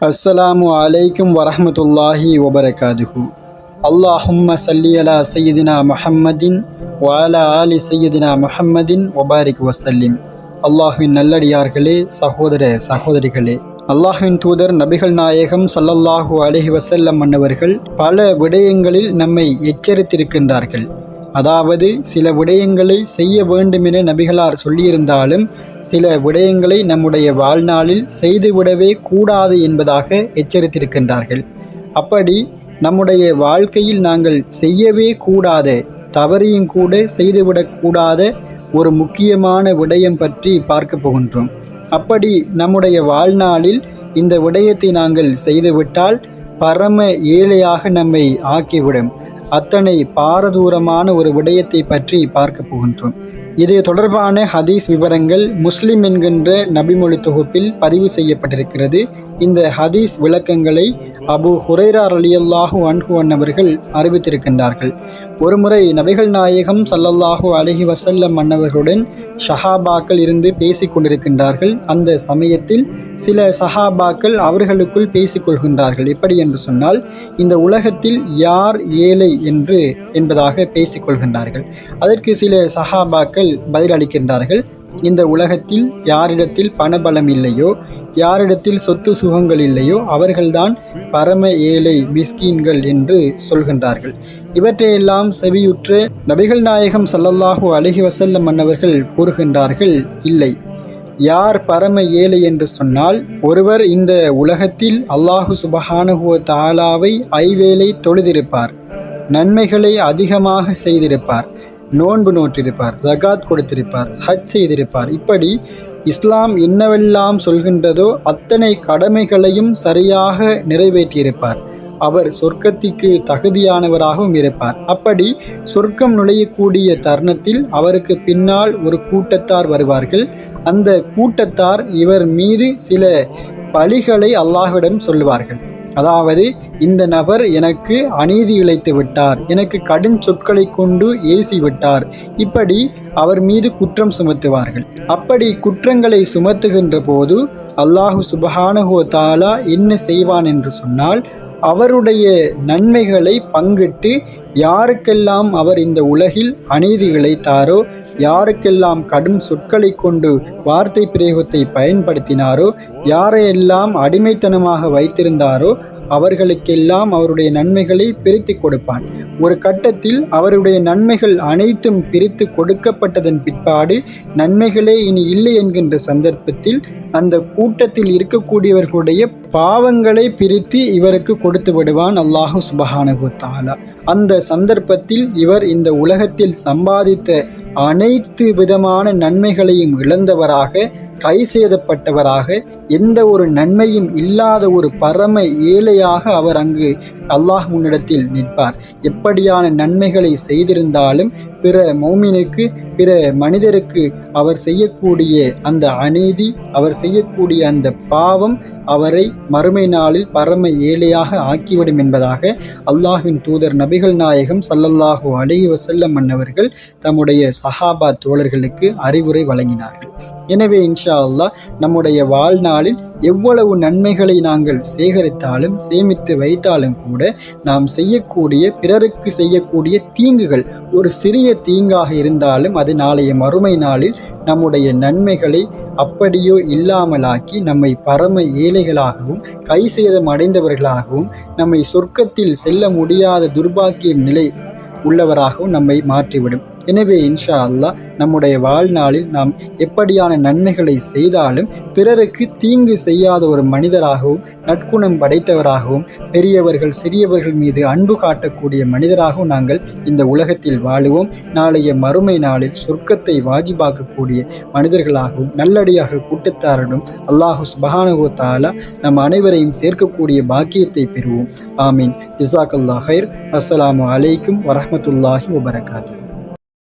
அஸ்ஸலாமு அலைக்கும் வரஹ்மத்துல்லாஹி வபரகாதுஹு அல்லாஹும்ம சல்லி அலா சையதினா முஹம்மதின் வாலா ஆலி சையதினா முஹம்மதின் ஒபாரிக் வசல்லிம் அல்லாஹ்வின் நல்லடியார்களே சகோதர சகோதரிகளே அல்லாஹுவின் தூதர் நபிகள் நாயகம் சல்லல்லாஹு அலஹி வசல்லம் மன்னவர்கள் பல விடயங்களில் நம்மை எச்சரித்திருக்கின்றார்கள் அதாவது சில விடயங்களை செய்ய வேண்டுமென நபிகளார் சொல்லியிருந்தாலும் சில விடயங்களை நம்முடைய வாழ்நாளில் செய்துவிடவே கூடாது என்பதாக எச்சரித்திருக்கின்றார்கள். அப்படி நம்முடைய வாழ்க்கையில் நாங்கள் செய்யவே கூடாத தவறையும் கூட செய்துவிடக்கூடாத ஒரு முக்கியமான விடயம் பற்றி பார்க்க போகின்றோம். அப்படி நம்முடைய வாழ்நாளில் இந்த விடயத்தை நாங்கள் செய்துவிட்டால் பரம ஏழையாக நம்மை ஆக்கிவிடும். அத்தனை பாரதூரமான ஒரு விடயத்தை பற்றி பார்க்க போகின்றோம். இது தொடர்பான ஹதீஸ் விவரங்கள் முஸ்லிம் என்கின்ற நபிமொழி தொகுப்பில் பதிவு செய்யப்பட்டிருக்கிறது. இந்த ஹதீஸ் விளக்கங்களை அபு ஹுரைரா அலியல்லாஹு அன்ஹு அன்னவர்கள் அறிவித்திருக்கின்றார்கள். ஒருமுறை நபிகள் நாயகம் சல்லல்லாஹூ அலஹி வசல்லம் மன்னவர்களுடன் ஷஹாபாக்கள் இருந்து பேசிக் கொண்டிருக்கின்றார்கள். அந்த சமயத்தில் சில சஹாபாக்கள் அவர்களுக்குள் பேசிக்கொள்கின்றார்கள் எப்படி என்று சொன்னால் இந்த உலகத்தில் யார் ஏழை என்று என்பதாக பேசிக்கொள்கின்றார்கள் அதற்கு சில சஹாபாக்கள் பதிலளிக்கின்றார்கள் இந்த உலகத்தில் யாரிடத்தில் பணபலம் இல்லையோ யாரிடத்தில் சொத்து சுகங்கள் இல்லையோ அவர்கள்தான் பரம ஏழை மிஸ்கீன்கள் என்று சொல்கின்றார்கள். இவற்றையெல்லாம் செவியுற்று நபிகள் நாயகம் சல்லல்லாஹு அலஹி வசல்லம் மன்னவர்கள் கூறுகின்றார்கள் இல்லை. யார் பரம ஏழை என்று சொன்னால் ஒருவர் இந்த உலகத்தில் அல்லாஹு சுபஹானுகுவ தாலாவை ஐவேளை தொழுதிருப்பார். நன்மைகளை அதிகமாக செய்திருப்பார். நோன்பு நோற்றிருப்பார் ஜகாத் கொடுத்திருப்பார் ஹஜ் செய்திருப்பார். இப்படி இஸ்லாம் என்னவெல்லாம் சொல்கின்றதோ அத்தனை கடமைகளையும் சரியாக நிறைவேற்றியிருப்பார். அவர் சொர்க்கத்திற்கு தகுதியானவராகவும் இருப்பார். அப்படி சொர்க்கம் நுழையக்கூடிய தருணத்தில் அவருக்கு பின்னால் ஒரு கூட்டத்தார் வருவார்கள். அந்த கூட்டத்தார் இவர் மீது சில பழிகளை அல்லாஹ்விடம் சொல்லுவார்கள். அதாவது இந்த நபர் எனக்கு அநீதி இழைத்து விட்டார். எனக்கு கடும் சொற்களை கொண்டு ஏசி விட்டார். இப்படி அவர் மீது குற்றம் சுமத்துவார்கள். அப்படி குற்றங்களை சுமத்துகின்ற போது அல்லாஹு சுபஹானஹோ தாலா என்ன செய்வான் என்று சொன்னால் அவருடைய நன்மைகளை பங்கிட்டு யாருக்கெல்லாம் அவர் இந்த உலகில் அநீதி இழைத்தாரோ யாருக்கெல்லாம் கடும் சொற்களை கொண்டு வார்த்தை பிரயோகத்தை பயன்படுத்தினாரோ யாரையெல்லாம் அடிமைத்தனமாக வைத்திருந்தாரோ அவர்களுக்கெல்லாம் அவருடைய நன்மைகளை பிரித்து கொடுப்பான். ஒரு கட்டத்தில் அவருடைய நன்மைகள் அனைத்தும் பிரித்து கொடுக்கப்பட்டதன் பிற்பாடு நன்மைகளே இனி இல்லை என்கின்ற சந்தர்ப்பத்தில் அந்த கூட்டத்தில் இருக்கக்கூடியவர்களுடைய பாவங்களை பிரித்து இவருக்கு கொடுத்து விடுவான் அல்லாஹு சுபஹானகுத்தாலா அந்த சந்தர்ப்பத்தில் இவர் இந்த உலகத்தில் சம்பாதித்த அனைத்து விதமான நன்மைகளையும் இழந்தவராக கை சேதப்பட்டவராக எந்த ஒரு நன்மையும் இல்லாத ஒரு பரம ஏழையாக அவர் அங்கு அல்லாஹ் முன்னிடத்தில் நிற்பார். எப்படியான நன்மைகளை செய்திருந்தாலும் பிற மௌமினுக்கு பிற மனிதருக்கு அவர் செய்யக்கூடிய அந்த அநீதி அவர் செய்யக்கூடிய அந்த பாவம் அவரை மறுமை நாளில் பரம ஏழையாக ஆக்கிவிடும் என்பதாக அல்லாஹின் தூதர் நபிகள் நாயகம் சல்லல்லாஹூ அலி வசல்லம் மன்னவர்கள் தம்முடைய சஹாபா தோழர்களுக்கு அறிவுரை வழங்கினார்கள். எனவே இன்ஷா அல்லாஹ் நம்முடைய வாழ்நாளில் எவ்வளவு நன்மைகளை நாங்கள் சேகரித்தாலும் சேமித்து வைத்தாலும் கூட நாம் செய்யக்கூடிய பிறருக்கு செய்யக்கூடிய தீங்குகள் ஒரு சிறிய தீங்காக இருந்தாலும் அது நாளைய மறுமை நாளில் நம்முடைய நன்மைகளை அப்படியோ இல்லாமலாக்கி நம்மை பரம ஏழைகளாகவும் கை சேதம் அடைந்தவர்களாகவும் நம்மை சொர்க்கத்தில் செல்ல முடியாத துர்பாக்கியம் நிலை உள்ளவராகவும் நம்மை மாற்றிவிடும். எனவே இன்ஷா அல்லாஹ் நம்முடைய வாழ்நாளில் நாம் எப்படியான நன்மைகளை செய்தாலும் பிறருக்கு தீங்கு செய்யாத ஒரு மனிதராகவும் நற்குணம் படைத்தவராகவும் பெரியவர்கள் சிறியவர்கள் மீது அன்பு காட்டக்கூடிய மனிதராகவும் நாங்கள் இந்த உலகத்தில் வாழுவோம். நாளைய மறுமை நாளில் சொர்க்கத்தை வாஜிபாக்கக்கூடிய மனிதர்களாகவும் நல்லடியாக கூட்டத்தாரிடம் அல்லாஹு சுபஹானகோ தாலா நம் அனைவரையும் சேர்க்கக்கூடிய பாக்கியத்தை பெறுவோம். ஆமீன். ஜிசாக் அல்லா ஹைர் அஸ்ஸலாமு அலைக்கும் வரமத்துல்லாஹி வபரகாத்து.